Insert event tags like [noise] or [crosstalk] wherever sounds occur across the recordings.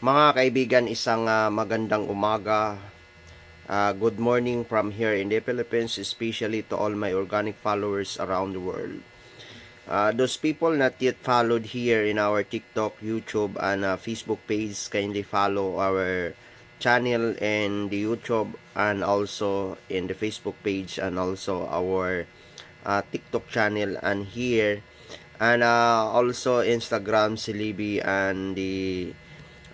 Mga kaibigan, isang ah, magandang umaga. Ah, good morning from here in the Philippines, especially to all my organic followers around the world. Uh, those people not yet followed here in our TikTok, YouTube, and uh, Facebook page, kindly follow our channel in the YouTube and also in the Facebook page and also our uh, TikTok channel and here and uh, also Instagram, Silibi, and the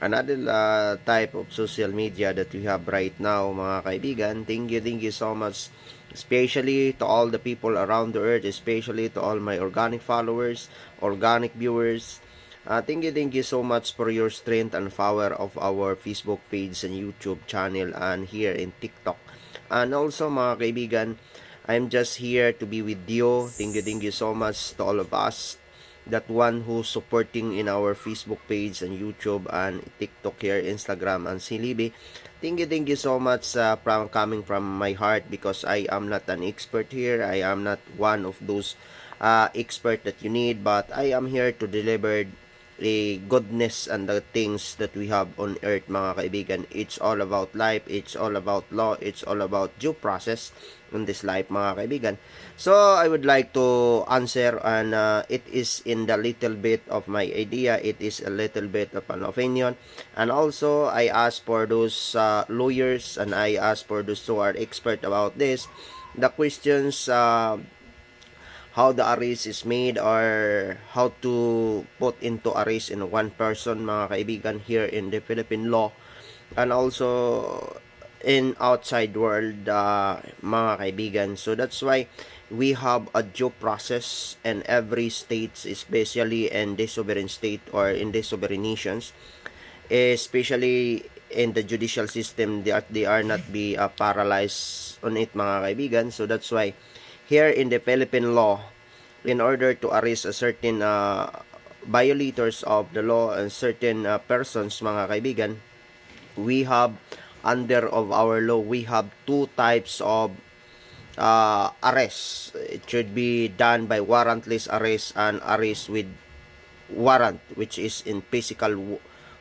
another uh, type of social media that we have right now, mga kaibigan. Thank you, thank you so much especially to all the people around the earth, especially to all my organic followers, organic viewers. Uh, thank you, thank you so much for your strength and power of our Facebook page and YouTube channel and here in TikTok. And also mga kaibigan, I'm just here to be with you. Thank you, thank you so much to all of us. That one who's supporting in our Facebook page and YouTube and TikTok here, Instagram and Silibi. Thank you, thank you so much uh, from coming from my heart because I am not an expert here. I am not one of those uh, expert that you need, but I am here to deliver the goodness and the things that we have on earth, mga kaibigan. It's all about life. It's all about law. It's all about due process in this life, mga kaibigan. So, I would like to answer and uh, it is in the little bit of my idea. It is a little bit of an opinion. And also, I ask for those uh, lawyers and I ask for those who are expert about this. The questions uh, how the arrest is made or how to put into arrest in one person mga kaibigan here in the Philippine law. And also in outside world uh, mga kaibigan. So that's why we have a due process and every state especially in the sovereign state or in the sovereign nations. Especially in the judicial system they are, they are not be uh, paralyzed on it mga kaibigan. So that's why here in the Philippine law in order to arrest a certain uh, violators of the law and certain uh, persons mga kaibigan we have under of our law we have two types of uh, arrest it should be done by warrantless arrest and arrest with warrant which is in physical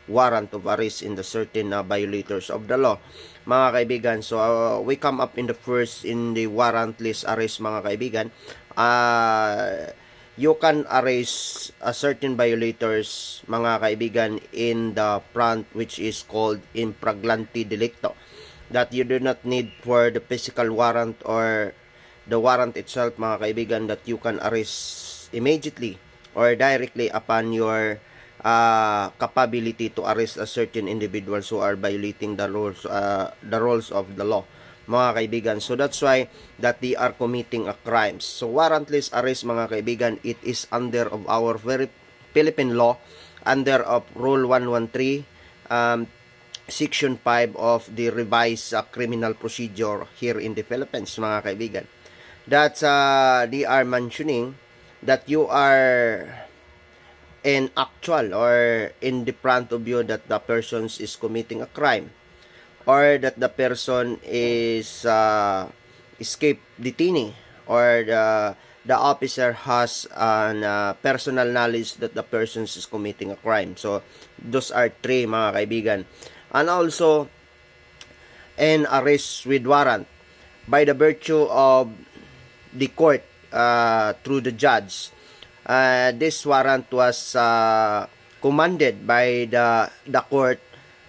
warrant of arrest in the certain uh, violators of the law. Mga kaibigan so uh, we come up in the first in the warrantless arrest mga kaibigan. Uh, you can arrest a certain violators mga kaibigan in the front which is called impraglanti delicto. That you do not need for the physical warrant or the warrant itself mga kaibigan that you can arrest immediately or directly upon your uh, capability to arrest a certain individuals who are violating the rules uh, the rules of the law mga kaibigan. So that's why that they are committing a crimes so warrantless arrest mga kaibigan it is under of our very Philippine law under of rule 113 um, section 5 of the revised uh, criminal procedure here in the Philippines mga kaibigan. That uh, they are mentioning that you are in actual or in the front of you that the person is committing a crime or that the person is uh, escape detainee or the the officer has an uh, personal knowledge that the person is committing a crime. So those are three mga kaibigan. And also an arrest with warrant by the virtue of the court uh, through the judge uh, this warrant was uh, commanded by the the court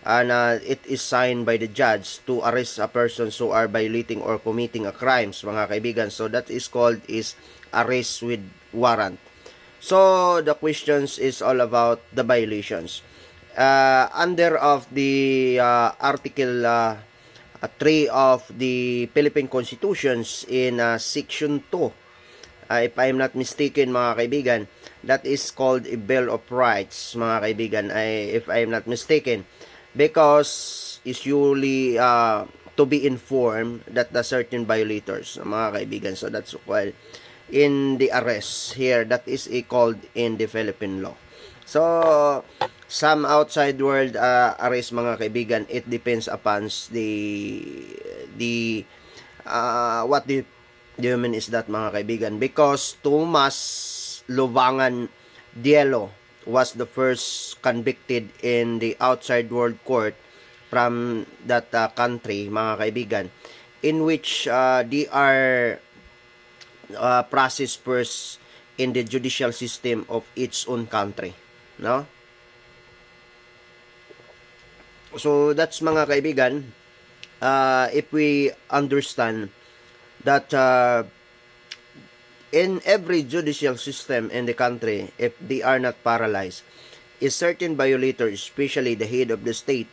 and uh, it is signed by the judge to arrest a person who are violating or committing a crimes mga kaibigan. So that is called is arrest with warrant. So the questions is all about the violations. Uh, under of the uh, article uh, 3 of the Philippine Constitutions in uh, section 2 uh, if I'm not mistaken mga kaibigan that is called a Bill of Rights mga kaibigan. I, if I'm not mistaken because it's usually uh, to be informed that the certain violators mga kaibigan. So that's why in the arrest here that is a called in the Philippine law. So some outside world uh, arrest mga kaibigan it depends upon the the uh, what the the mean is that mga kaibigan because Thomas Lubangan Dielo was the first convicted in the outside world court from that uh, country, mga kaibigan, in which uh, they are uh, processed first in the judicial system of its own country. No? So that's mga kaibigan, uh, if we understand that uh, in every judicial system in the country, if they are not paralyzed, a certain violator, especially the head of the state,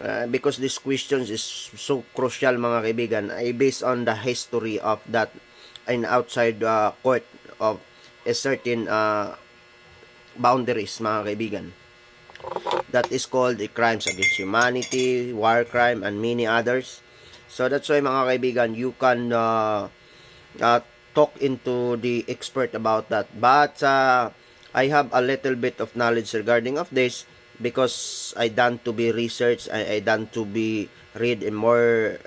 uh, because this question is so crucial mga kaibigan, ay based on the history of that in outside uh, court of a certain uh, boundaries mga kaibigan that is called the crimes against humanity, war crime, and many others. So that's why mga kaibigan, you can uh, uh, talk into the expert about that. But uh, I have a little bit of knowledge regarding of this because I done to be research, I, I done to be read in more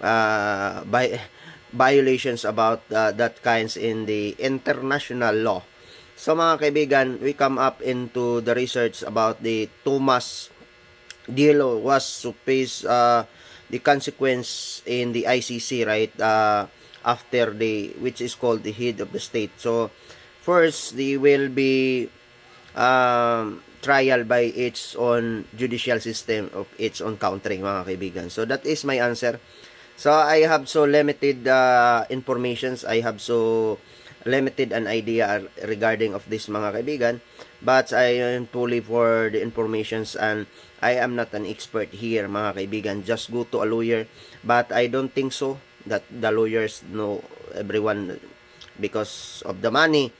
uh, by [laughs] violations about uh, that kinds in the international law. So mga kaibigan, we come up into the research about the Thomas Dilo was face uh, the consequence in the ICC, right? Uh, after the, which is called the head of the state. So, first, they will be um, trial by its own judicial system of its own country, mga kaibigan. So, that is my answer. So, I have so limited uh, informations. I have so limited an idea regarding of this mga kaibigan but I am fully for the informations and I am not an expert here mga kaibigan. Just go to a lawyer but I don't think so that the lawyers know everyone because of the money.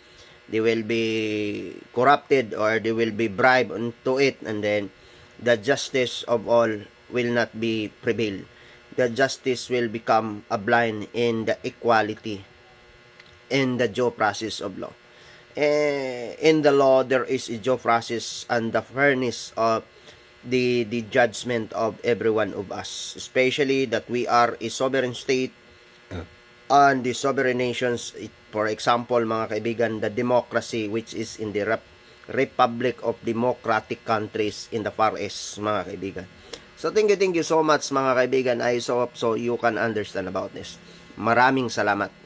They will be corrupted or they will be bribed into it and then the justice of all will not be prevailed. The justice will become a blind in the equality in the due process of law. Eh, in the law, there is a due process and the fairness of the the judgment of every one of us, especially that we are a sovereign state and the sovereign nations. For example, mga kaibigan, the democracy which is in the rep- Republic of Democratic Countries in the Far East, mga kaibigan. So thank you, thank you so much mga kaibigan. I so hope so you can understand about this. Maraming salamat.